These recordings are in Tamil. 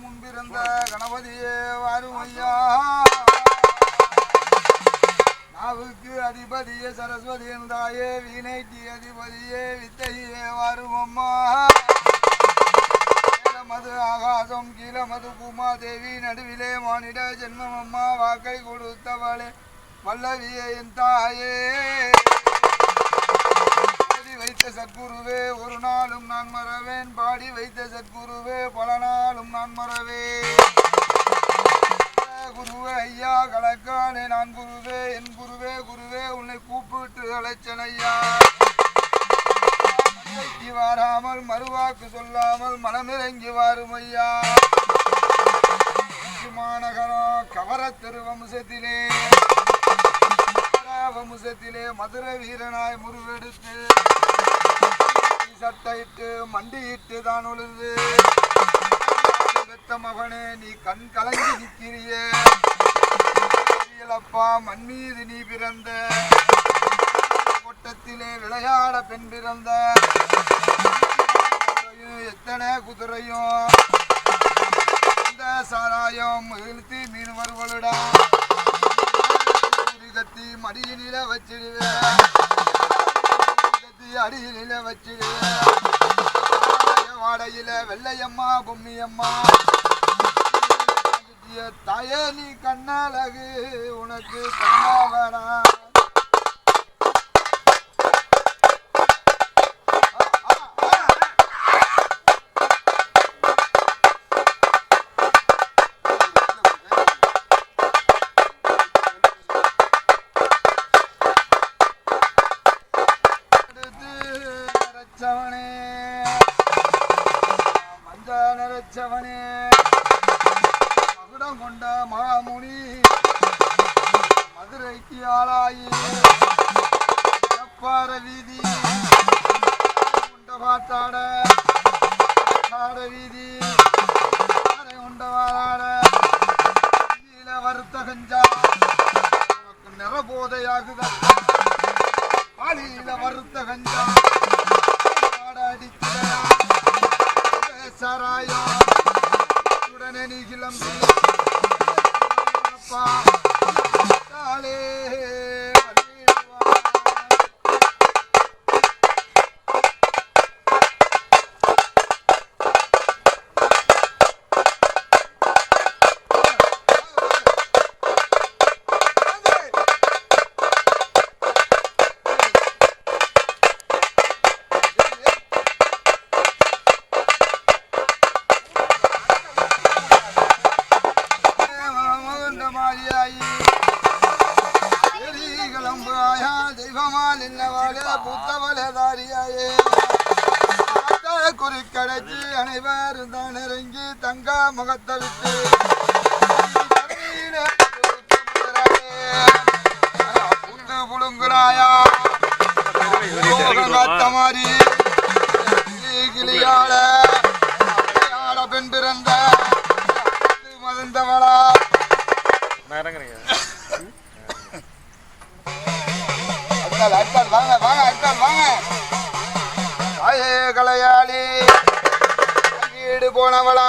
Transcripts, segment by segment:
முன்பிருந்த கணபதியே வாரும் ஐயா நாவுக்கு அதிபதியே சரஸ்வதி என்றாயே வீணைக்கு அதிபதியே வித்தையே வாரும் அம்மா மது ஆகாசம் கீழமது பூமாதேவி நடுவிலே மானிட ஜென்மம் அம்மா வாக்கை கொடுத்தவளே வல்லவியே என் தாயே. வைத்த சத்குருவே ஒரு நாளும் நான் மறவேன். பாடி வைத்த சத்குருவே பல நாளும் நான் மறவேன். குருவே ஐயா கலக்கானே நான் குருவே என் குருவே குருவே உன்னை கூப்பிட்டு அழைச்சன் ஐயா. வாராமல் மறுவாக்கு சொல்லாமல் மனமிறங்கி வாரும் ஐயா. மாநகரம் கவர திருவம்சத்திலே வம்சத்திலே மதுரை வீரனாய் முருவெடுத்து சட்டையிட்டு மண்டியிட்டு தான் உழுது பெத்த மகனே நீ கண் கலங்கி நிற்கிறியே. அப்பா மண் மீது நீ பிறந்த. கொட்டத்திலே விளையாட பெண் பிறந்த. எத்தனை குதிரையும் இந்த சாராயம் இழுத்து மீன் வருவலுடா. கத்தி மடியினில வச்சிடுவேன் கத்தி அடியினில வச்சிடுவேன் வாடையில வெள்ளையம்மா பொம்மியம்மா. தாயே நீ கண்ணழகு. உனக்கு கண்ணாவரா குறிக்கடைச்சி அனைவரும் தான் இறங்கி தங்க முகத்தை விட்டு புந்து புழுங்குறாயா மாதிரி கிளியாட. கிளியாட பெண் பிறந்த. மதந்தவளா வாங்க வாங்க அடுத்தாள் வாங்க. தாயே கலையாளி வீடு போனவளா.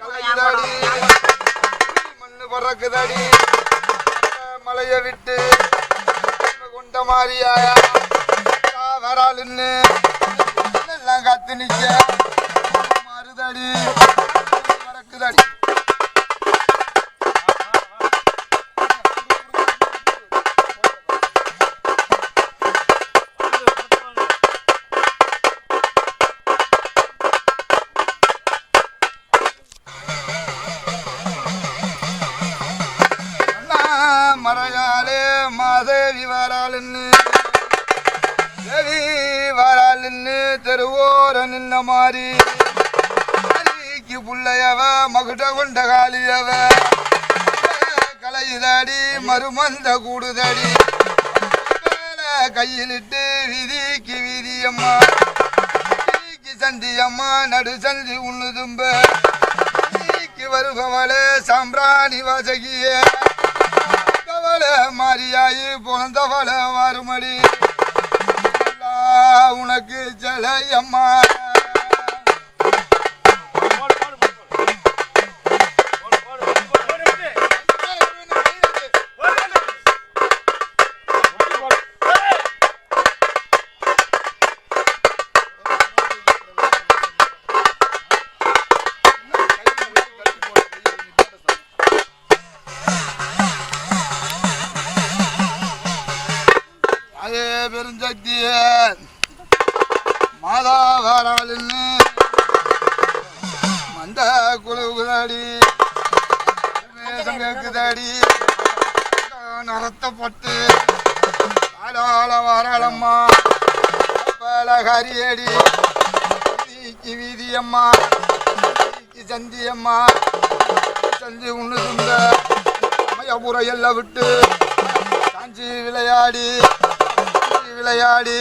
கலையுதாடி மண்ணு பறக்குதடி. மலைய விட்டு கொண்ட மாதிரியாயா வராளுன்னு எல்லாம் கத்து நிக்க. மறுதடி. பறக்குதடி மாறி. நின்ன புள்ளையவ மகுட கொண்ட காலியவ கலையுதாடி மருமந்த கூடுதடி. கையிலிட்டு விதிக்கு விதியம்மா. சந்தியம்மா நடு சந்தி உண்ணுதும்ப வருபவளே சாம்பிராணி வாசகியே. கவலை மாறியாயி பிறந்தவள வருமடி. உனக்கு ஜலையம்மா வேஷம் கேக்குதடி நடத்தப்பட்டு ஆளாள வாராளம்மா. பல ஹரியடி. வீதிக்கு வீதியம்மா. வீதிக்கு சந்தியம்மா. சந்தி உண்ணு சுந்த மயபுர எல்லாம் விட்டு காஞ்சி விளையாடி விளையாடி.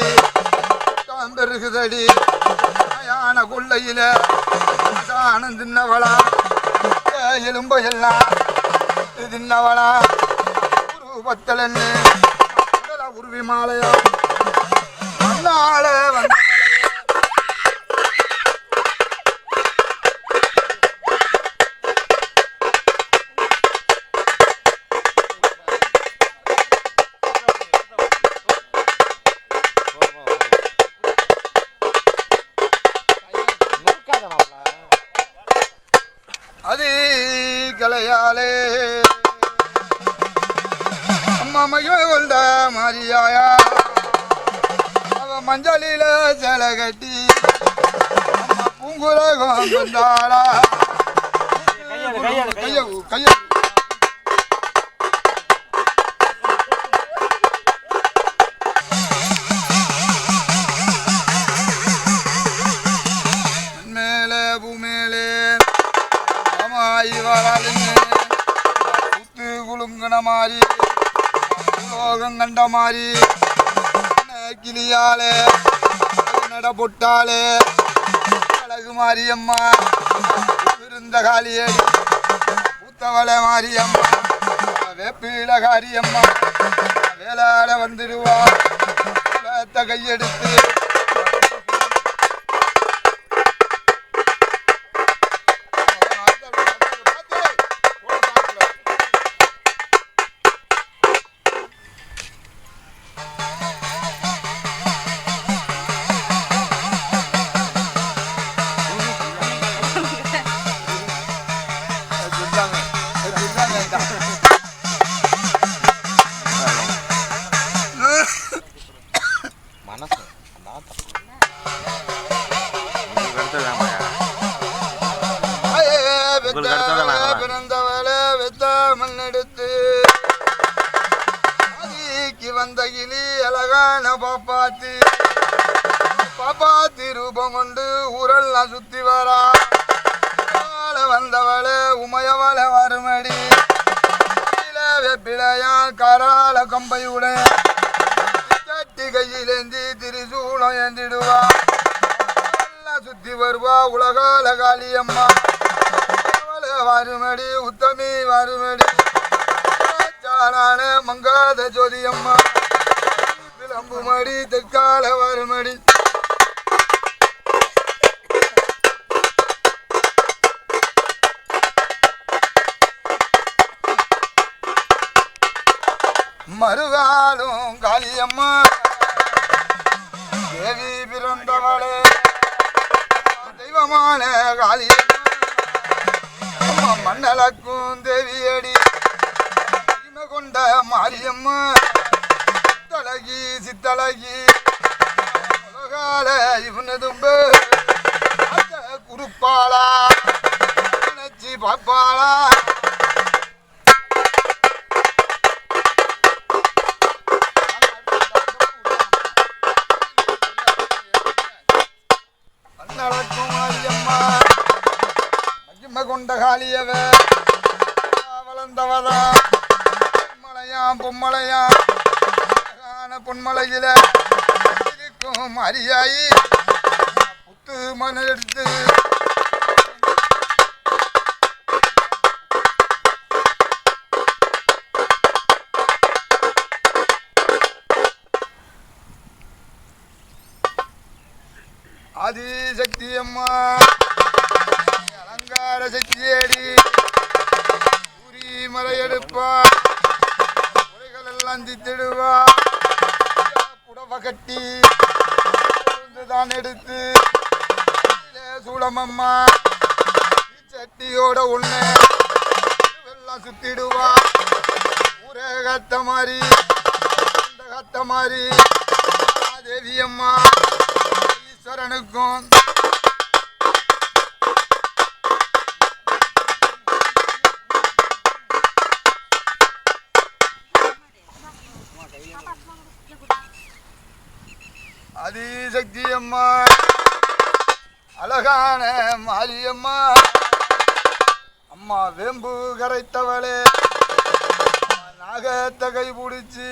பெருகுதடி மயான கொள்ளையில. ஆனந்த் தின்னவளா எலும்ப எல்லாம் தின்னவளா உருவி மாலையோ? மண்ணால வந்த அது கலையாலே. அம்மாமையோ கொண்ட மாரியாயா? அவ மஞ்சளில சிலை கட்டி அம்மா பூங்குலகம் வந்தாளா? கைய கைய உலகம் கண்ட மாதிரி கிளியாலே நட பொட்டாலே அழகு மாரியம்மா இருந்த காளியடி பூத்தவளை மாரியம்மா வேப்பில காரியம்மா வேளாட வந்துடுவா கையெடுத்து மனசு. அதான் தப்பு? பிறந்தவளே வெத்த மண்ணெடுத்து. ஆதிக்கு வந்த கிளி அழகான பாப்பாத்தி. பாப்பாத்தி ரூபம் கொண்டு ஊரெல்லாம் சுத்தி வரா. வந்தவளே உமையவள வருமடி. கையில வெப்பிலையா கரால கம்பையுடன். கட்டி கையிலேந்தி திரிசூலம் ஏந்திடுவா. நல்லா சுத்தி வருவா உலகால காளியம்மா அம்மா வருமடி உத்தமி வருமடி. சாரான மங்காத ஜோதியம்மா. விளம்புமடி தெற்கால வருமடி. மறுகாலும் காளியம்மா. தேவி பிறந்தவளே. தெய்வமான காளியம்மா அம்மா மண்ணலக்கும் தேவியடி. மகிமை கொண்ட மாரியம்மா. சித்தழகி சித்தழகி உலகால இவனு குறுப்பாளா நினைச்சி பார்ப்பாளா கொண்ட காளியவ. வளர்ந்தவதா. பொன்மலையாம் பொம்மலையாம் பொன்மலையில இருக்கும் அரியாயி. புத்து மணல் எடுத்து. ஆதிசக்தி அம்மா. அலங்கார சக்தியேடி பூரி மலை எடுப்பா. குறைகள் எல்லாம் தித்திடுவா புடவை கட்டி. தான் எடுத்து. சூடமம்மா சட்டியோட ஒண்ணு எல்லாம் சுத்திடுவா. ஊரே கத்த மாதிரி கத்த மாதிரி தேவி அம்மா. ஈஸ்வரனுக்கும் அதிசக்தி அம்மா அழகான மாரியம்மா. அம்மா வேம்பு கரைத்தவளே. நாகத்தை கை பிடிச்சி.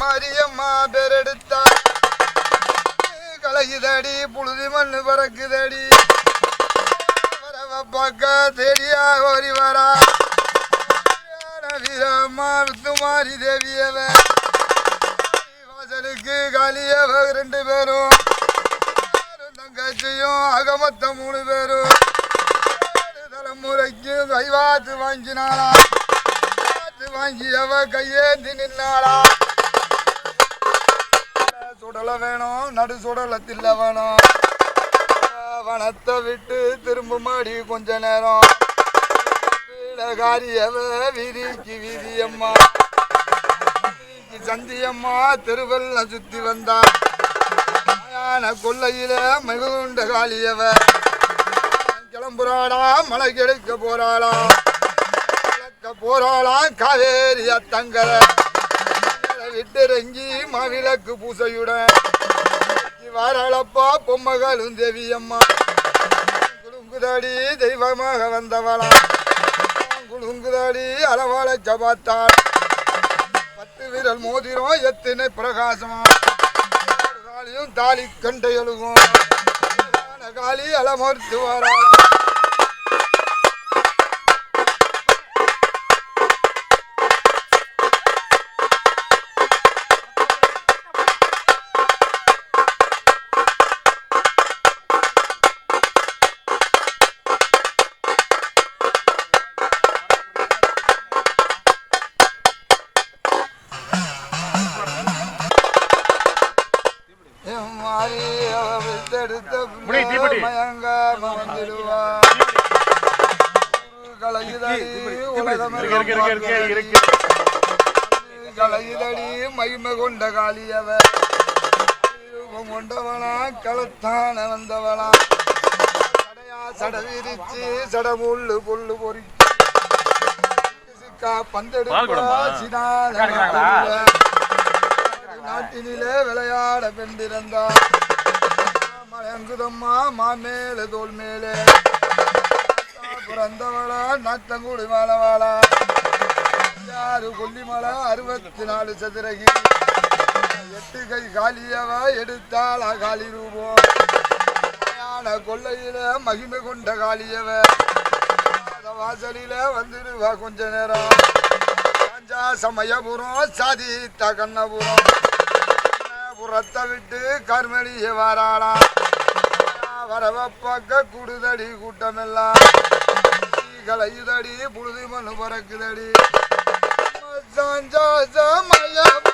மாரியம்மா பெரெடுத்தா. கலகிதடி புழுதி மண்ணு பறக்குதடி. வரவ தேடியா ஓடி வரா. வீரம்மா வித்துமாரி தேவியவ. வாசலுக்கு காலியவ ரெண்டு பேரும். தங்கச்சியும் அகமத்த மூணு பேரும். தலைமுறைக்கு கைவாத்து வாங்கினாளா. காத்து வாங்கியவ கையேந்தி நின்னாளா. சுடல வேணும் நடு சுடல தில்ல வேணும் வனத்தை விட்டு திரும்ப மாடி கொஞ்ச நேரம். வீடகாரியவ வீதிக்கு வீதியம்மா. சந்தியம்மா தெருவெல்லாம் சுத்தி வந்தா. யான கொல்லையில மிகுண்ட காலியவ கிளம்புறாளா மலை கிடைக்க போறாளா. போறாளா காவேரி அத்தங்கரை. விட்டிறங்கி மாவிளக்கு பூசையுடன். வாராளப்பா பொம்மகளும் தேவியம்மா. குலுங்குதாடி தெய்வமாக வந்தவளா. குலுங்குதாடி அளவாளைச்ச பார்த்தாள் பத்து விரல் மோதிரம் எத்தனை பிரகாசமா. காலியும் தாலி கண்டை எழுகும் காலி அலமர்த்து வராளா கலையுதடி மகிமை கொண்ட காளியவ. ரூபம் கொண்டவளா களத்தான வந்தவளா. சடையா சட விரிச்சு சடமுள்ளு புல்லு கறக்குறாங்களா? நாட்டினிலே விளையாட பெண்டிருந்தா. மயங்குதம்மா மாமேல தோல் மேலே பிறந்தவளா நாத்தங்குடி மாலவாளா. யாரு கொல்லிமலை அறுபத்தி நாலு சதுரகி? எட்டு கை காலியவ எடுத்தாளா காலி ரூபம் யான மகிமை கொண்ட காளியவ. அந்த வாசலில வந்துடுவா கொஞ்ச நேரம். காஞ்சா சமயபுரம் சாதித்த கண்ணபுரம். புறத்தை விட்டு கர்மலிய வாராளா வரவ பக்க குடுதடி கூட்டமெல்லாம். கலையுதடி புழுதி மண்ணு பறக்குதடி. சாஞ்சா சமயபுரம்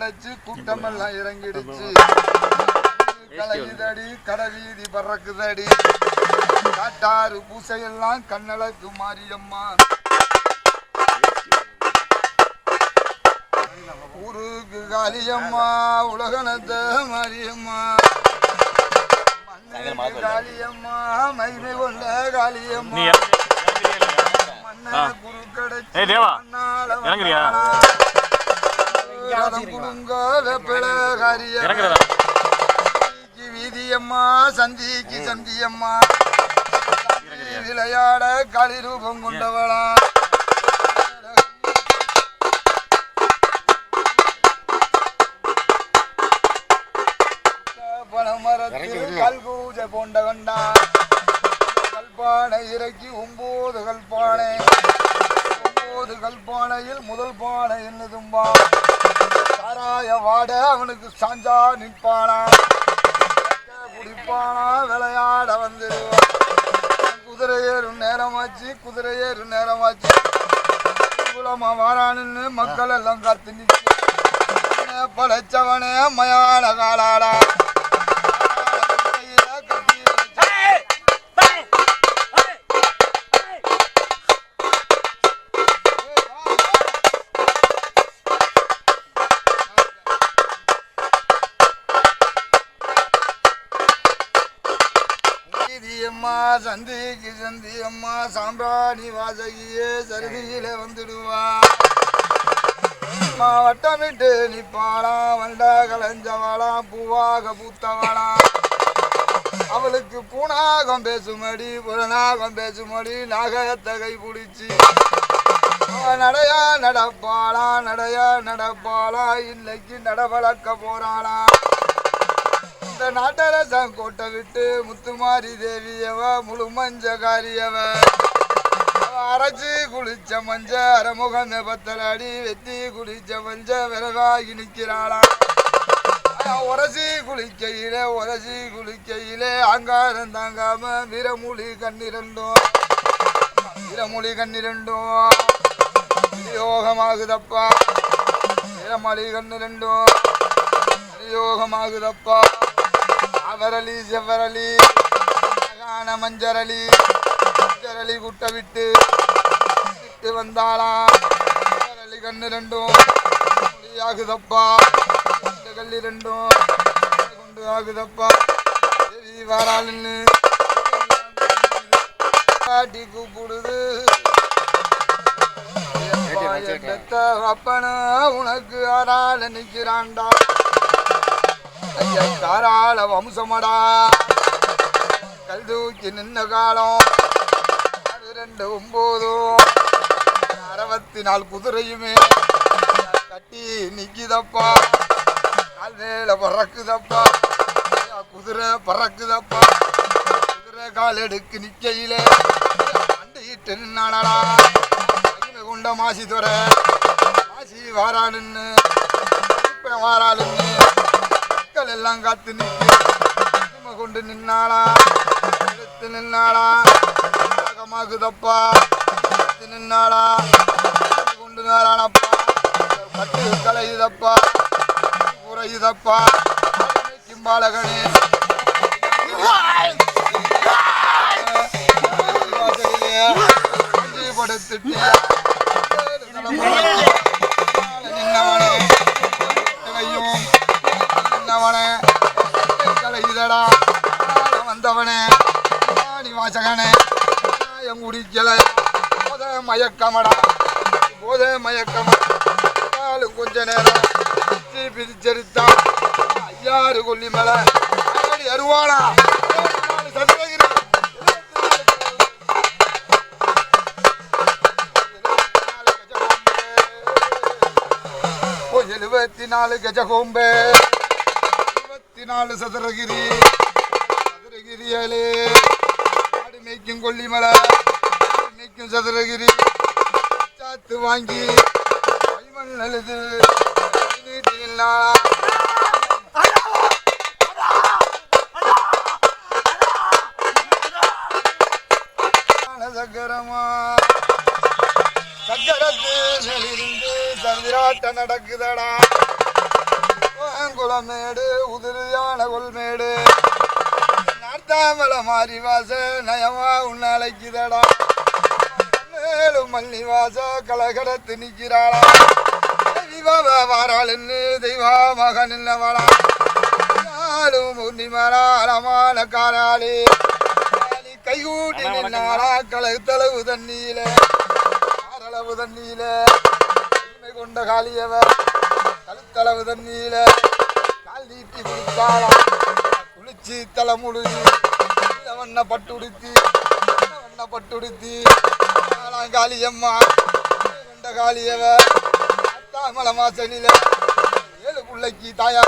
அடைச்சு கூட்டம் எல்லாம் இறங்கிடுச்சு. கலகுதடி கடவீதி பறக்குதடி. காட்டாறு பூசையெல்லாம் கண்ணழகு மாரியம்மா. ஊருக்கு காளியம்மா உலகனத்த மாரியம்மா. காளியம்மா மகிமை கொண்ட காளியம்மா. நீ இறங்குறியா? இல்லையா? வீதியம்மா சந்திக்கு சந்தியம்மா. விளையாட களிரூபம் கொண்டவளா? பனமரத்தில் கல்கூஜ போண்ட கண்டா. கல்பானை இறக்கி ஒன்பது கல்பானை. ஒன்பது கல்பானையில் முதல் பானை என்னதும்பா? சாராய வாட அவனுக்கு சாஞ்சா நிற்பானா? குடிப்பானா விளையாட வந்துடுவான் குதிரை ஏறும் நேரமாச்சு குதிரை ஏறும் நேரமாச்சு. குலமா வாரானுன்னு மக்கள் எல்லாம் கத்து நிற்க படைச்சவனே மயான காலாடா அம்மா சந்திக்கு சந்தி அம்மா சாம்பிராணி வாசகியே சருதியில வந்துடுவா. அம்மா வட்டமிட்டு நிப்பாளா வண்டா கலைஞ்சவாளா பூவாக பூத்தவாளா. அவளுக்கு பூனாகம் பேசுமடி புலனாகம் பேசுமடி நாகத்தகை பிடிச்சி நடையா நடப்பாளா நடையா நடப்பாளா இன்னைக்கு நடவளக்க போறாளா. இந்த நாட்டரசன் கோட்டை விட்டு முத்துமாரி தேவியவ முழு மஞ்சகாரியவ காரியவ அரைச்சு குளிச்ச மஞ்ச அரைமுகம் அடி வெத்தி குளிச்ச மஞ்ச விரவாகி நிற்கிறாளா. உரசி குளிக்கையிலே உரசி குளிக்கையிலே அங்காரம் தாங்காம வீரமூலி கண்ணிரண்டும் வீரமொழி கண்ணிரண்டும் யோகமாகுதப்பா வீரமொழி கண்ணிரண்டும் யோகமாகுதப்பா அவரளி செவ்வரளி. அழகான மஞ்சரளி. மஞ்சரளி குட்ட விட்டு விட்டு வந்தாளா? அவரளி கண்ணு ரெண்டும் ஆகுதப்பா இந்த கல்லி ரெண்டும் கொண்டு ஆகுதப்பா. தேவி வாராளுன்னு காட்டி கூப்பிடுது. அப்பனு உனக்கு ஆறால நிக்கிறான்டா ஐயா தாராள வம்சமடா. கல் தூக்கி நின்ன காலம். அது ரெண்டு ஒம்போதும். அறுபத்தி நாலு குதிரையுமே. கட்டி நிக்குதப்பா. கால் மேல பறக்குதப்பா. குதிரை பறக்குதப்பா. குதிரை கால் எடுக்கு நிக்கையிலே. அண்டிட்டு நின்னாடா மகிமை கொண்ட மாசி துறை. மாசி வாராளுன்னு இப்ப வாராளுன்னு மக்கள் எல்லாம் காத்து நிற்க கொண்டு நின்னாளா? எடுத்து நின்னாளா? தாகமாகுதப்பா எடுத்து நின்னாளா? கொண்டு நாளானப்பா கட்டு கலையுதப்பா குறையுதப்பா கிம்பாலகனே படுத்துட்டு மச்சகானே. வாசகனே என் குடிக்கல போத மயக்கமடா. போத மயக்கமடா. கொஞ்ச நேரம் பிரிச்சு பிரிச்செடுத்தான் ஐயாறு கொல்லி மேல அருவாளா. சந்திரகிரி எழுபத்தி நாலு கஜகோம்பே. இருபத்தி நாலு சதுரகிரி சதுரகிரியாலே ஆடு கொல்லிமலை. ஆடு சதுரகிரி. சாத்து வாங்கி கைமண் அழுது. சக்கரமா. சக்கரத்திலிருந்து சந்திராட்ட நடக்குதடா. குளமேடு உதிரியான கொள்மேடு. நார்த்தாமல மாறி வாச நயமா உன்ன அழைக்குதடா. மேலும் மல்லி வாச கலகடத்து நிற்கிறாளா. வாராளுன்னு தெய்வா மகன் நின்னவளா நாளும் அலமான காராளி கைகூட்டி நின்னாளா கலத்தளவு தண்ணியில. ஆறளவு தண்ணியில. கொண்ட காளியவ கழுத்தளவு தண்ணியில. கால் நீட்டி குடித்தாளா. அடிச்சு தலைமுடி வண்ண பட்டுடுத்தி வண்ண பட்டுடுத்தி காளியம்மா கொண்ட காளியவ அத்தாமல மாசனில ஏழு பிள்ளைக்கு தாயா.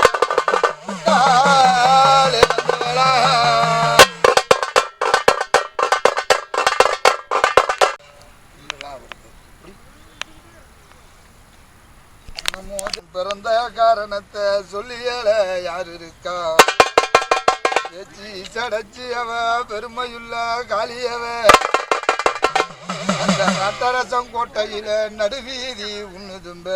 பிறந்த காரணத்தை சொல்லியல யார் இருக்கா? பேச்சு சடச்சி அவ பெருமையுள்ள காளியவ. அந்த ரத்தரசம் கோட்டையில நடுவீதி உண்ணுதும்ப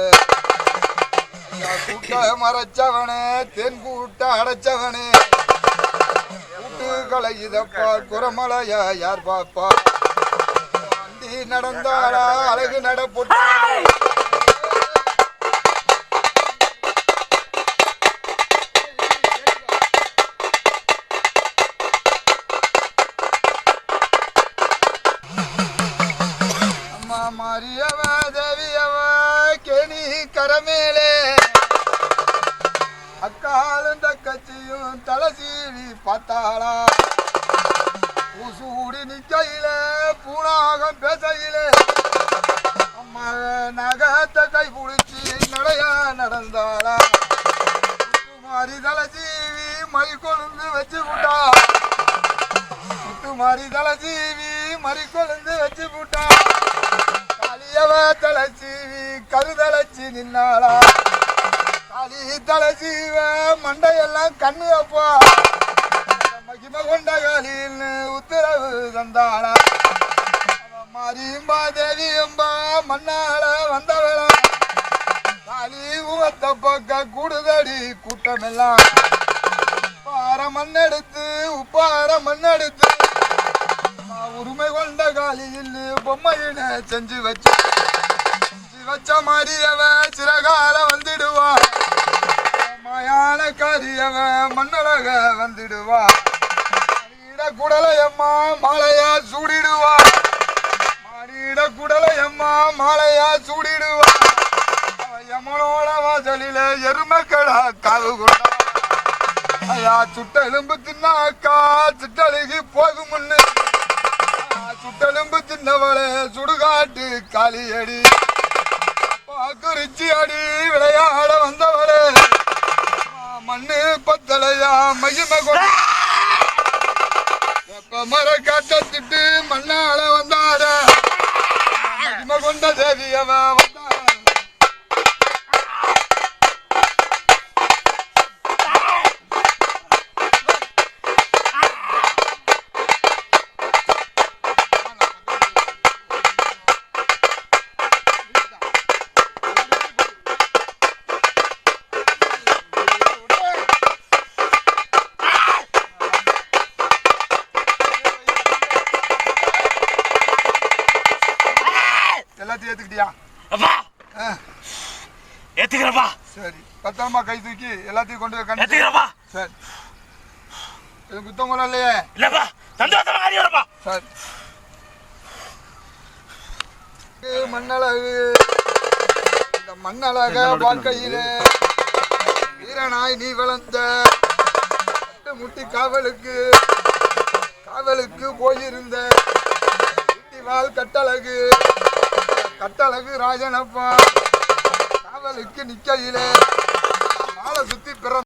கூட்ட மறைச்சவனே தென் கூட்ட அடைச்சவனே. கூட்டு கலையுதப்பா குரமலையா யார் பாப்பா வண்டி நடந்தாளா அழகு நட போட்டா அம்மா கேணி கரமேலே. அக்காலும் தக்கச்சியும் தலை சீவி பார்த்தாளா. பூசூடி நிக்கையில பூணாகம் பேசையிலே. அம்மா நகத்தை கை பிடிச்சி நடையா நடந்தாளா. மாறி தலை சீவி மை கொழுந்து வச்சு விட்டா முத்து மாறி தலை சீவி மறி கொழுந்து வச்சு விட்டா தலைச்சி நின்னாளா? காளி தலை சீவ மண்டையெல்லாம் கண்ணு அப்பா. மகிம கொண்ட காலின்னு உத்தரவு தந்தாளா? மாரியும்பா மாரியம்பா தேவியம்பா மண்ணால வந்தவளா? காளி உகத்த பக்க கூடுதடி கூட்டமெல்லாம். உப்பார மண்ணெடுத்து உப்பார மண்ணெடுத்து. உரிமை கொண்ட காலியில் பொம்மையின செஞ்சு வச்சு வச்ச மாதிரியவ சிறகால வந்துடுவா. மாயான காரியவ மண்ணழக வந்துடுவா. மானிட குடலையம்மா மாலையா சூடிடுவா. மாடியிட குடலையம்மா மாலையா சூடிடுவா. யமனோட வாசலில எருமக்கடா காவு கொண்டா. ஐயா சுட்டெலும்பு தின்னாக்கா சிட்டழுகி போகும் முன்னு. ஆ, சுட்டெலும்பு தின்னவளே சுடுகாட்டு காளியடி. பாக்குறிச்சி அடி விளையாட வந்தவளே ஆ, மண்ணு பத்தலையா மகிமை கொண்டு மர காட்டத்திட்டு மண்ணால வந்தார. மகிமை கொண்ட தேவியவ வந்தார எல்லாத்தையும் ஏத்துக்கிட்டியா? அப்பா! ஏத்துக்கிறப்பா சரி பத்திரமா கை தூக்கி எல்லாத்தையும் கொண்டு கண்டு ஏத்துக்கிறப்பா சரி. இது குத்தவங்களும் இல்லையே? இல்லப்பா சந்தோஷமா காரி வரப்பா. சரி. மண்ணழகு. இந்த மண்ணழக வாழ்க்கையிலே. வீரனாய் நீ வளர்ந்த கட்டு முட்டி காவலுக்கு காவலுக்கு போயிருந்த வாழ் கட்டழகு. கட்டழகு ராஜனப்பா. காவலுக்கு நிக்கையிலே. மாலை சுத்தி பிற